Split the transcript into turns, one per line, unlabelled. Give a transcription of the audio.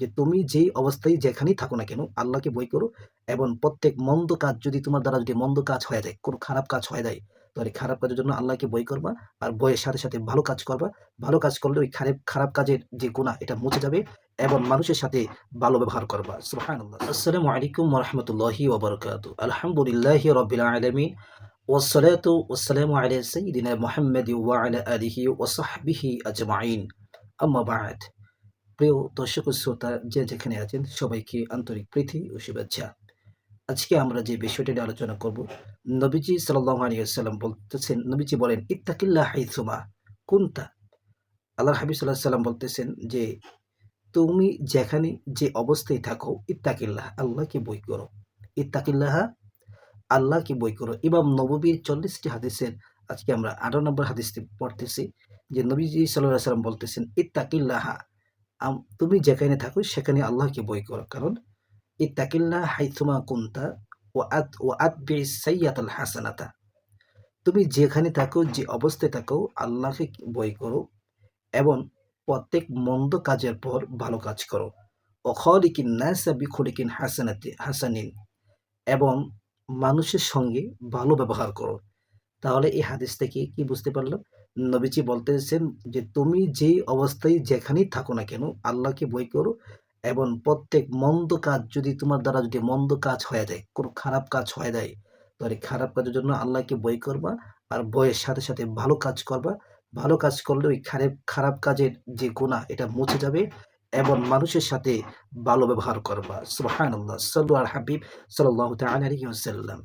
যে তুমি যেই অবস্থায় যেখানেই থাকো না কেন, আল্লাহকে বই করো এবং প্রত্যেক মন্দ কাজ যদি তোমার দ্বারা যদি মন্দ কাজ হয়ে যায়, কোনো খারাপ কাজ হয়ে যায়, তাহলে খারাপ কাজের জন্য আল্লাহকে বই করবা আর বইয়ের সাথে সাথে ভালো কাজ করবা। ভালো কাজ করলে ওই খারাপ খারাপ কাজের যে গুণা এটা মুছে যাবে এবং মানুষের সাথে ভালো ব্যবহার করবা। আসসালামু আলাইকুম রহমতুল্লাহি ওবরকাত আলহামদুলিল্লাহ রবিল আলমিন। ওসলাত ওসালাম আলাই সঈদিন মোহাম্মদ ওয়া আলা আলিহি ওসাহবিহি আজমাইন। আম্মা বাদ। প্রিয় দর্শক শ্রোতা, যে যেখানে আছেন, সবাইকে আন্তরিক প্রীতি ও শুভেচ্ছা। আজকে আমরা যে বিষয়টি নিয়ে আলোচনা করব, নবীজি আলাইহি বলতেছেন, নবীজি বলেন ইত্তাকিল্লাহ হাইসুমা কোনটা আল্লাহর হাবিব আলাইহি সাল্লাম বলতেছেন যে, তুমি যেখানে যে অবস্থায় থাকো, ইত্তাকিল্লাহ, আল্লাহকে বই করো। ইত্তাকিল্লাহ, আল্লাহকে বই করো। ইমাম নববীর চল্লিশটি হাদিসের, আজকে আমরা আঠারো নম্বর হাদিসটি পড়তেছি, যে নবীজি সাল্লাহ সাল্লাম বলতেছেন, ইত্তাকিল্লাহা। তুমি যেখানে থাকো সেখানে আল্লাহকে বই করো। কারণ ইত্তাকিল্লাহ হাইথুমা কুন্তা ও আত ও আত সাইয়াতাল হাসানাতা। তুমি যেখানে থাকো, যে অবস্থায় থাকো, আল্লাহকে বই করো এবং প্রত্যেক মন্দ কাজের পর ভালো কাজ করো। অখলিকিন নাসা বিখলিকিন হাসানাতি হাসানিন এবং মানুষের সঙ্গে ভালো ব্যবহার করো। তাহলে এই হাদিস থেকে কি বুঝতে পারলাম? নবীজি বলতেছেন যে, তুমি যেই অবস্থায় যেখানেই থাকো না কেন, আল্লাহকে বই করো এবং প্রত্যেক মন্দ কাজ যদি তোমার দ্বারা যদি মন্দ কাজ হয়ে যায়, কোনো খারাপ কাজ হয়ে যায়, তাহলে খারাপ কাজের জন্য আল্লাহকে বই করবা আর বইয়ের সাথে সাথে ভালো কাজ করবা। ভালো কাজ করলে ওই খারাপ খারাপ কাজের যে গুণা এটা মুছে যাবে এবং মানুষের সাথে ভালো ব্যবহার করবা। সুবহানাল্লাহ। সাল্লু আল হাবিব আলাইহি ওয়াসাল্লাম।